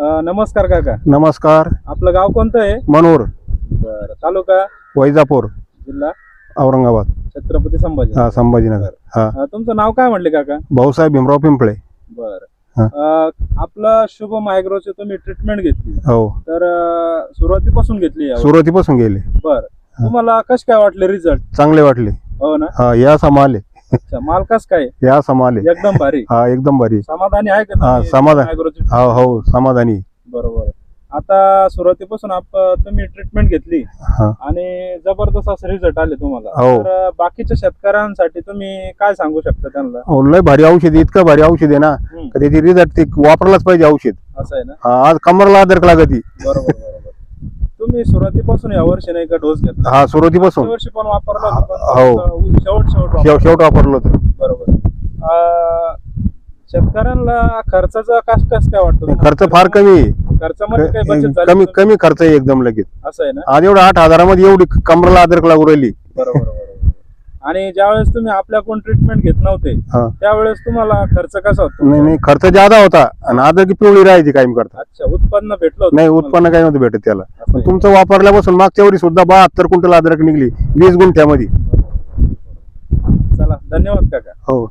नमस्कार काका. नमस्कार. आपलं गाव कोणतं आहे? मनोर. बरं तालुका? वैजापूर. जिल्हा? औरंगाबाद. छत्रपती संभाजी. हा संभाजीनगर. हा. अ, तुमचं नाव काय म्हटले काका? भाऊसाहेब भीमराव पिंपळे. बरं. हा. अ, आपलं शुभम ॲग्रोची तुम्ही ट्रीटमेंट घेतली. हो. तर अ, सुरुवातीपासून घेतली यावर. सुरुवातीपासून गेले. बरं. तुम्हाला कस काय वाटले रिझल्ट चांगले वाटले. हो ना? हा या समाले. अच्छा माल कस काय? या समाले एकदम भारी. हा एकदम भारी. समाधानी आहे का हा, तुम्ही? समाधान. हो हो समाधानी. बरोबर. आता सुरुवातीपासून आप तुम्ही ट्रीटमेंट घेतली हा. आणि जबरदस्त असे रिझल्ट आले तुम्हाला. हो. तर बाकीच्या शेतकऱ्यांसाठी तुम्ही काय सांगू शकता त्यांना? हो, लय भारी औषध आहे, इतकं भारी औषध आहे ना. हम्म, का त्याची रिझल्ट ते वापरलाच पाहिजे औषध. असं आहे ना? हा, आज कमरला अदरक लागती बरोबर बरोबर. तुम्ही सुरुवातीपासून या वर्षी नाही का डोस घेतला? हा सुरुवातीपासून. वर्षी पण वापरला होता, पण हो. शेवट शेवट वापरला. शेव- शेवट वापरलं होतं. बरोबर. अं, शेतकऱ्यांना खर्चाचा कस कस काय वाटतं? खर्च फार कमी आहे. खर्चामध्ये काही बचत झाली कमी? कमी खर्च आहे एकदम लगेच. असं आहे ना? आज एवढं आठ हजारामध्ये एवढी कमरला अदरक लागू राहिली. बरोबर बरोबर आणि ज्यावेळेस तुम्ही आपल्याकडून ट्रीटमेंट घेत नव्हते हा. त्यावेळेस तुम्हाला खर्च कसा होतो? नाही नाही खर्च जादा होता आणि अदरक पिवळी राहायची कायम करता. अच्छा उत्पन्न भेटलं होतं नाही तुम्हाला? उत्पन्न काही नव्हतं भेटत त्याला. असं पण आहे. तुमचं वापरल्यापासून मागच्या वेळी सुद्धा बहात्तर क्विंटल अदरक निघली वीस गुंठ्यामध्ये. धन्यवाद काका. हो